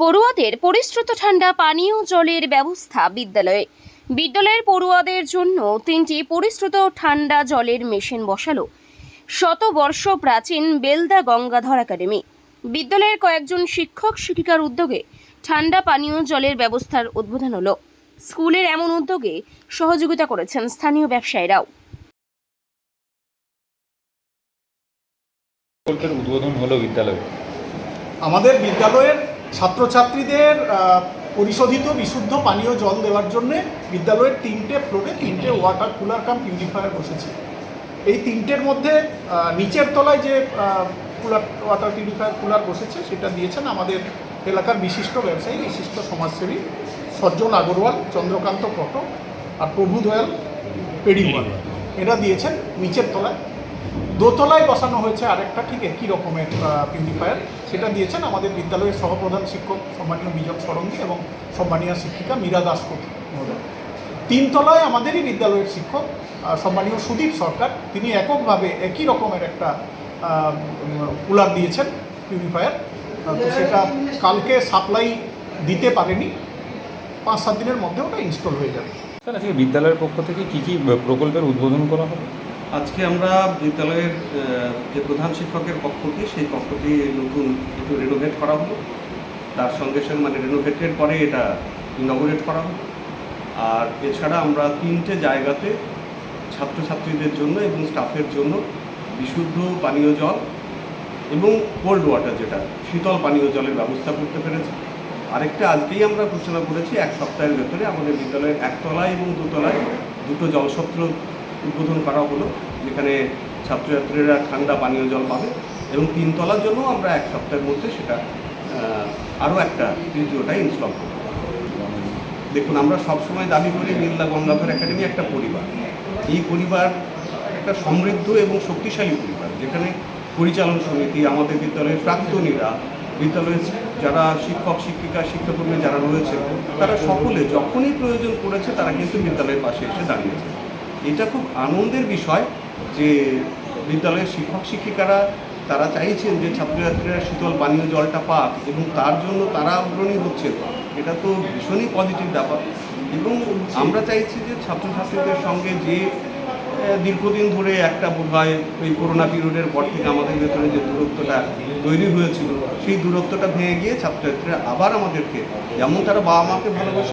পড়ুয়াদের পরিশ্রুত ঠান্ডা পানীয় জলের ব্যবস্থা বিদ্যালয়ে। বিদ্যালয়ের পড়ুয়াদের জন্য তিনটি পরিশ্রুত ঠান্ডা জলের মেশিন বসালো। শতবর্ষ প্রাচীন বেলদা গঙ্গাধর একাডেমি। বিদ্যালয়ের কয়েকজন শিক্ষক শিক্ষিকার উদ্যোগে ঠান্ডা পানীয় জলের ব্যবস্থার উদ্বোধন হলো। স্কুলের এমন উদ্যোগে সহযোগিতা করেছেন স্থানীয় ব্যবসায়ীরাও। উদ্বোধন হলো বিদ্যালয়ে। আমাদের বিদ্যালয়ের ছাত্রছাত্রীদের পরিশোধিত বিশুদ্ধ পানীয় জল দেওয়ার জন্য বিদ্যালয়ের তিনটে ফ্লোরে তিনটে ওয়াটার কুলার কাম পিউরিফায়ার বসেছে। এই তিনটের মধ্যে নিচের তলায় যে কুলার, ওয়াটার পিউরিফায়ার কুলার বসেছে, সেটা দিয়েছেন আমাদের এলাকার বিশিষ্ট ব্যবসায়ী, বিশিষ্ট সমাজসেবী সজ্জন আগরওয়াল, চন্দ্রকান্ত পট আর প্রভুদয়াল পেডিওয়াল এরা দিয়েছেন নিচের তলায়। দোতলায় বসানো হয়েছে আরেকটা, ঠিক একই রকমের পিউরিফায়ার সেটা দিয়েছেন আমাদের বিদ্যালয়ের সহপ্রধান শিক্ষক সম্মানীয় বিজয় সরঙ্গী এবং সম্মানীয় শিক্ষিকা মীরা মহোদয়। তিনতলায় আমাদেরই বিদ্যালয়ের শিক্ষক সম্মানীয় সুদীপ সরকার, তিনি এককভাবে একই রকমের একটা কুলার দিয়েছেন পিউরিফায়ার তো সেটা কালকে সাপ্লাই দিতে পারেনি। পাঁচ সাত দিনের মধ্যে ওটা ইনস্টল হয়ে যাবে। বিদ্যালয়ের পক্ষ থেকে কি কি প্রকল্পের উদ্বোধন করা হলো আজকে আমরা বিদ্যালয়ের যে প্রধান শিক্ষকের কক্ষটি, সেই কক্ষটি নতুন একটু রেনোভেট করা হলো। তার সঙ্গে সঙ্গে মানে রেনোভেটের পরে এটা ইনগোরেট করা হলো। আর এছাড়া আমরা তিনটে জায়গাতে ছাত্রছাত্রীদের জন্য এবং স্টাফের জন্য বিশুদ্ধ পানীয় জল এবং কোল্ড ওয়াটার যেটা, শীতল পানীয় জলের ব্যবস্থা করতে পেরেছি। আরেকটা আজকেই আমরা ঘোষণা করেছি, এক সপ্তাহের ভেতরে আমাদের বিদ্যালয়ের একতলায় এবং দুতলায় দুটো জলসত্র উদ্বোধন করা হলো, যেখানে ছাত্রছাত্রীরা ঠান্ডা পানীয় জল পাবে এবং তিনতলার জন্য আমরা এক সপ্তাহের মধ্যে সেটা আরও একটা তৃতীয়টা ইনস্টল করব। দেখুন, আমরা সবসময় দাবি করি নীলদা গঙ্গাধর একাডেমি একটা পরিবার। এই পরিবার একটা সমৃদ্ধ এবং শক্তিশালী পরিবার, যেখানে পরিচালন সমিতি, আমাদের বিদ্যালয়ের প্রাক্তনীরা, বিদ্যালয়ের যারা শিক্ষক, শিক্ষিকা, শিক্ষাকর্মী যারা রয়েছে তারা সকলে যখনই প্রয়োজন পড়েছে, তারা কিন্তু বিদ্যালয়ের পাশে এসে দাঁড়িয়েছে এটা খুব আনন্দের বিষয় যে বিদ্যালয়ের শিক্ষক শিক্ষিকারা, তারা চাইছেন যে ছাত্রছাত্রীরা শীতল পানীয় জলটা পাক এবং তার জন্য তারা অগ্রণী হচ্ছে এটা তো ভীষণই পজিটিভ ব্যাপার। এবং আমরা চাইছি যে ছাত্রছাত্রীদের সঙ্গে যে দীর্ঘদিন ধরে একটা বোধ হয় ওই করোনা পিরিয়ডের পর থেকে আমাদের ভেতরে যে দূরত্বটা তৈরি হয়েছিল, সেই দূরত্বটা ভেঙে গিয়ে ছাত্রছাত্রীরা আবার আমাদেরকে, যেমন তারা বাবা মাকে ভালোবাসে